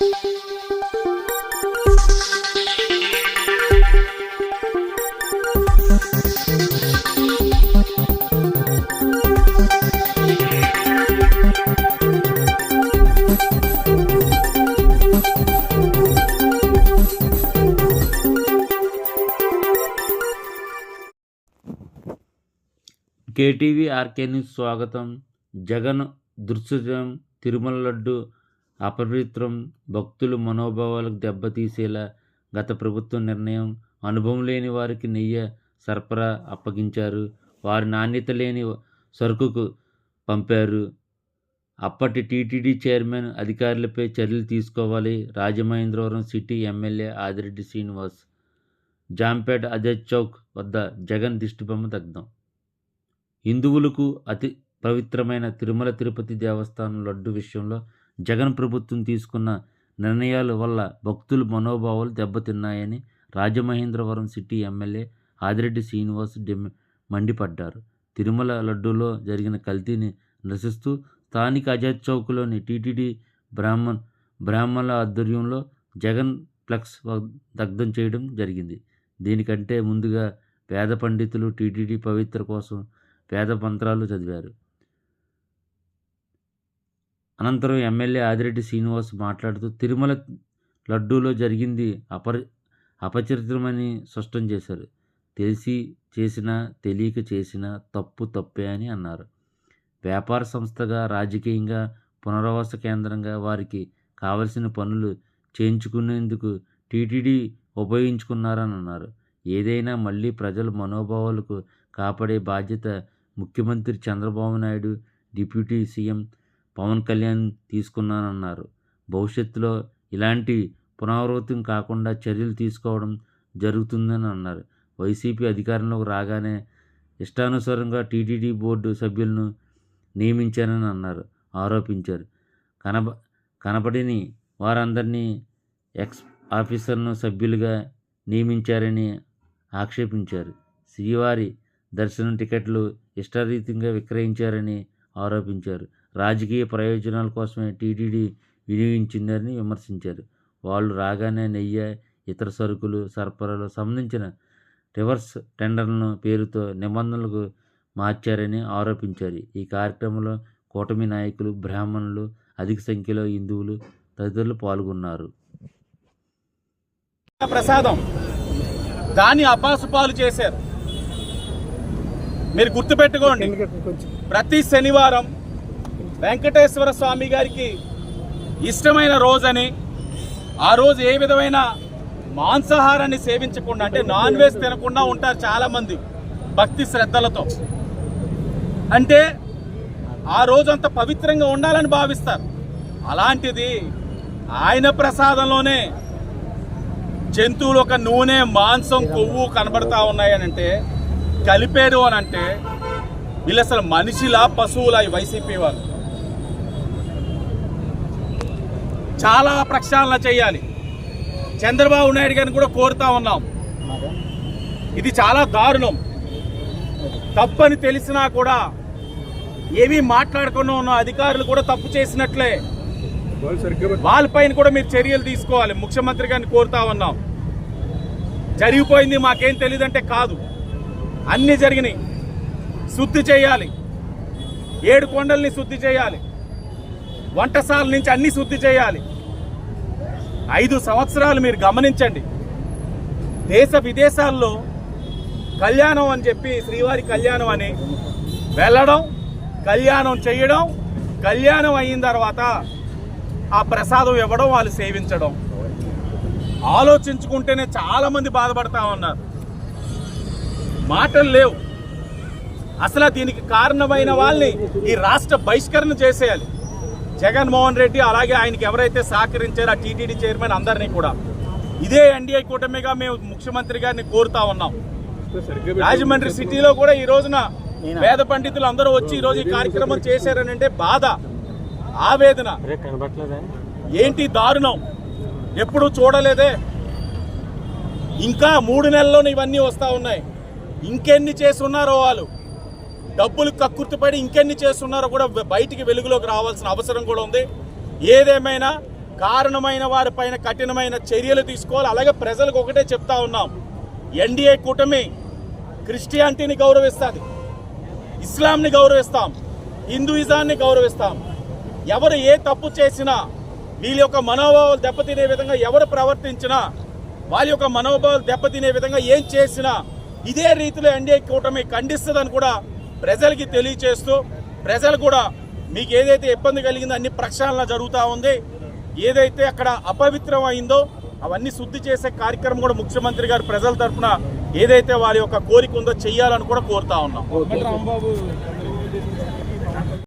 KTV RK news స్వాగతం. జగన్ దృశ్యం తిరుమల లడ్డు అపవిత్రం భక్తులు మనోభావాలకు దెబ్బతీసేలా గత ప్రభుత్వం నిర్ణయం అనుభవం లేని వారికి నెయ్యి సరఫరా అప్పగించారు. వారి నాణ్యత లేని సరుకుకు పంపారు. అప్పటి టీటీడీ చైర్మన్ అధికారులపై చర్యలు తీసుకోవాలి. రాజమహేంద్రవరం సిటీ ఎమ్మెల్యే ఆదిరెడ్డి శ్రీనివాస్ జాంపేట్ అజయ్ చౌక్ వద్ద జగన్ దిష్టిబొమ్మ దగ్ధం. హిందువులకు అతి పవిత్రమైన తిరుమల తిరుపతి దేవస్థానం లడ్డు విషయంలో జగన్ ప్రభుత్వం తీసుకున్న నిర్ణయాల వల్ల భక్తుల మనోభావాలు దెబ్బతిన్నాయని రాజమహేంద్రవరం సిటీ ఎమ్మెల్యే ఆదిరెడ్డి శ్రీనివాస్ మండిపడ్డారు. తిరుమల లడ్డూలో జరిగిన కల్తీని నిరసిస్తూ స్థానిక అజయ్ చౌక్లోని టీటీడీ బ్రాహ్మణ్ బ్రాహ్మణుల ఆధ్వర్యంలో జగన్ ఫ్లెక్స్ దగ్ధం చేయడం జరిగింది. దీనికంటే ముందుగా పేద పండితులు టీటీడీ పవిత్ర కోసం పేద మంత్రాలు చదివారు. అనంతరం ఎమ్మెల్యే ఆదిరెడ్డి శ్రీనివాస్ మాట్లాడుతూ తిరుమల లడ్డూలో జరిగింది అపరి అపచరిత్రమని స్పష్టం చేశారు. తెలిసి చేసినా తెలియక చేసినా తప్పు తప్పే అని అన్నారు. వ్యాపార సంస్థగా రాజకీయంగా పునరావాస కేంద్రంగా వారికి కావలసిన పనులు చేయించుకునేందుకు టీటీడీ ఉపయోగించుకున్నారని అన్నారు. ఏదైనా మళ్ళీ ప్రజల మనోభావాలకు కాపాడే బాధ్యత ముఖ్యమంత్రి చంద్రబాబు నాయుడు డిప్యూటీ సీఎం పవన్ కళ్యాణ్ తీసుకున్నానన్నారు. భవిష్యత్తులో ఇలాంటి పునరావృతం కాకుండా చర్యలు తీసుకోవడం జరుగుతుందని అన్నారు వైసీపీ అధికారంలోకి రాగానే ఇష్టానుసారంగా టీటీడీ బోర్డు సభ్యులను నియమించారని అన్నారు ఆరోపించారు. కనబ కనపడిని వారందరినీ ఎక్స్ ఆఫీసర్ను సభ్యులుగా నియమించారని ఆక్షేపించారు. శ్రీవారి దర్శనం టికెట్లు ఇష్టారీతంగా విక్రయించారని ఆరోపించారు. రాజకీయ ప్రయోజనాల కోసమే టీటీడీ వినియోగించిందని విమర్శించారు. వాళ్ళు రాగానే నెయ్యి ఇతర సరుకులు సరఫరాలు సంబంధించిన రివర్స్ టెండర్లను పేరుతో నిబంధనలకు మార్చారని ఆరోపించారు. ఈ కార్యక్రమంలో కూటమి నాయకులు బ్రాహ్మణులు అధిక సంఖ్యలో హిందువులు తదితరులు పాల్గొన్నారు. ప్రసాదం. దాన్ని అపాసుపాలు చేశారు. మీరు గుర్తుపెట్టుకోండి. ప్రతి శనివారం వెంకటేశ్వర స్వామి గారికి ఇష్టమైన రోజని ఆ రోజు ఏ విధమైన మాంసాహారాన్ని సేవించకుండా అంటే నాన్ వెజ్ తినకుండా ఉంటారు చాలామంది భక్తి శ్రద్ధలతో. అంటే ఆ రోజు అంత పవిత్రంగా ఉండాలని భావిస్తారు. అలాంటిది ఆయన ప్రసాదంలోనే జంతువులు ఒక నూనె మాంసం కొవ్వు కనబడతా ఉన్నాయనంటే కలిపేరు అని అంటే వీళ్ళు అసలు మనిషిలా పశువులా ఈ వైసీపీ వాళ్ళు. చాలా ప్రక్షాళన చేయాలి. చంద్రబాబు నాయుడు గారిని కూడా కోరుతా ఉన్నాం. ఇది చాలా దారుణం. తప్పని తెలిసినా కూడా ఏమీ మాట్లాడకుండా ఉన్న అధికారులు కూడా తప్పు చేసినట్లే. వాళ్ళపైన కూడా మీరు చర్యలు తీసుకోవాలి. ముఖ్యమంత్రి గారిని కోరుతా ఉన్నాం. జరిగిపోయింది మాకేం తెలియదంటే కాదు. అన్నీ జరిగినాయి. శుద్ధి చేయాలి. ఏడు కొండల్ని శుద్ధి చేయాలి. వంటశాల నుంచి అన్ని శుద్ధి చేయాలి. ఐదు సంవత్సరాలు మీరు గమనించండి. దేశ విదేశాల్లో కళ్యాణం అని చెప్పి శ్రీవారి కళ్యాణం అని వెళ్ళడం కళ్యాణం చేయడం కళ్యాణం అయిన తర్వాత ఆ ప్రసాదం ఇవ్వడం వాళ్ళు సేవించడం. ఆలోచించుకుంటేనే చాలా మంది బాధపడతా ఉన్నారు. మాటలు లేవు. అసలు దీనికి కారణమైన వాళ్ళని ఈ రాష్ట్ర బహిష్కరణ చేసేయాలి. జగన్మోహన్ రెడ్డి అలాగే ఆయనకి ఎవరైతే సహకరించారో ఆ టీటీడీ చైర్మన్ అందరినీ కూడా. ఇదే ఎన్డీఏ కూటమిగా మేము ముఖ్యమంత్రి గారిని కోరుతా ఉన్నాం. రాజమండ్రి సిటీలో కూడా ఈ రోజున వేద పండితులు అందరూ వచ్చి ఈ రోజు ఈ కార్యక్రమం చేశారని అంటే బాధ ఆవేదన. ఏంటి దారుణం? ఎప్పుడు చూడలేదే. ఇంకా మూడు నెలల్లోనే ఇవన్నీ వస్తా ఉన్నాయి. ఇంకెన్ని చేసి ఉన్నారో వాళ్ళు? డబ్బులు కక్కుర్తిపడి ఇంకెన్ని చేస్తున్నారో కూడా బయటికి వెలుగులోకి రావాల్సిన అవసరం కూడా ఉంది. ఏదేమైనా కారణమైన వారిపైన కఠినమైన చర్యలు తీసుకోవాలి. అలాగే ప్రజలకు ఒకటే చెప్తా ఉన్నాం. ఎన్డీఏ కూటమి క్రిస్టియానిటీని గౌరవిస్తుంది. ఇస్లాంని గౌరవిస్తాం. హిందూయిజాన్ని గౌరవిస్తాం. ఎవరు ఏ తప్పు చేసినా వీళ్ళ యొక్క మనోభావాలు దెబ్బతినే విధంగా ఎవరు ప్రవర్తించినా వాళ్ళ యొక్క మనోభావాలు దెబ్బతినే విధంగా ఏం చేసినా ఇదే రీతిలో ఎన్డీఏ కూటమి ఖండిస్తుందని కూడా ప్రజలకి తెలియచేస్తూ ప్రజలు కూడా మీకు ఏదైతే ఇబ్బంది కలిగిందో అన్ని ప్రక్షాళన జరుగుతూ ఉంది. ఏదైతే అక్కడ అపవిత్రం అయిందో అవన్నీ శుద్ధి చేసే కార్యక్రమం కూడా ముఖ్యమంత్రి గారు ప్రజల తరఫున ఏదైతే వారి యొక్క కోరిక ఉందో చెయ్యాలని కూడా కోరుతా ఉన్నాం. రాంబాబు